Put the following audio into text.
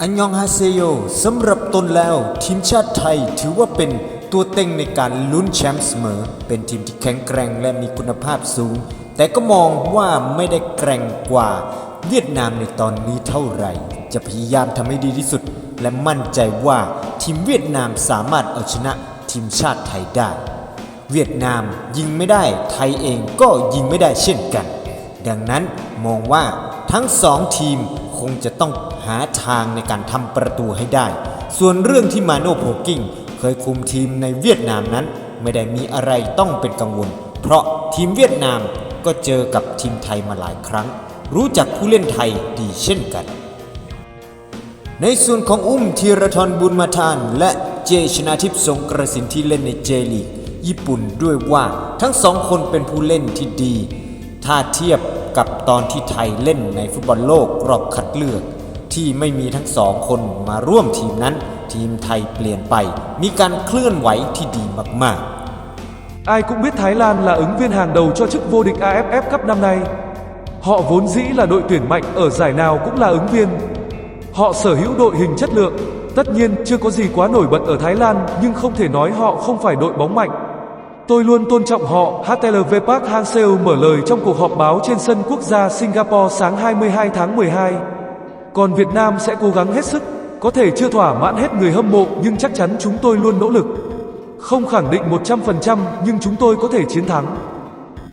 อันยองฮาเซโยสำหรับตนแล้วทีมชาติไทยถือว่าเป็นตัวเต็งในการลุ้นแชมป์เสมอ เป็นทีมที่แข็งแกร่งและมีคุณภาพสูง แต่ก็มองว่าไม่ได้แกร่งกว่าเวียดนามในตอนนี้เท่าไหร่ จะพยายามทำให้ดีที่สุด และมั่นใจว่าทีมเวียดนามสามารถเอาชนะทีมชาติไทยได้ เวียดนามยิงไม่ได้ไทยเองก็ยิงไม่ได้เช่นกัน ดังนั้นมองว่า ทั้งสองทีมคงจะต้องหาทางในการทำประตูให้ได้ ส่วนเรื่องที่มาโนโพกิ้งเคยคุมทีมในเวียดนามนั้น ไม่ได้มีอะไรต้องเป็นกังวล เพราะทีมเวียดนามก็เจอกับทีมไทยมาหลายครั้ง รู้จักผู้เล่นไทยดีเช่นกัน ในส่วนของอุ้มธีรทรบุญมาทาน และเจชนาทิพย์สงกระสินที่เล่นในเจลีกญี่ปุ่นด้วยว่าทั้งสองคนเป็นผู้เล่นที่ดี ถ้าเทียบ กับตอนที่ไทยเล่นในฟุตบอลโลกรอบคัดเลือก ที่ไม่มีทั้งสองคนมาร่วมทีมนั้น ทีมไทยเปลี่ยนไป มีการเคลื่อนไหวที่ดีมากๆ Ai cũng biết Thái Lan là ứng viên hàng đầu cho chức vô địch AFF Cup năm nay. Họ vốn dĩ là đội tuyển mạnh ở giải nào cũng là ứng viên. Họ sở hữu đội hình chất lượng. Tất nhiên chưa có gì quá nổi bật ở Thái Lan nhưng không thể nói họ không phải đội bóng mạnh. Tôi luôn tôn trọng họ, HTLV Park Hang-seo mở lời trong cuộc họp báo trên sân quốc gia Singapore sáng 22 tháng 12. Còn Việt Nam sẽ cố gắng hết sức, có thể chưa thỏa mãn hết người hâm mộ nhưng chắc chắn chúng tôi luôn nỗ lực. Không khẳng định 100% nhưng chúng tôi có thể chiến thắng.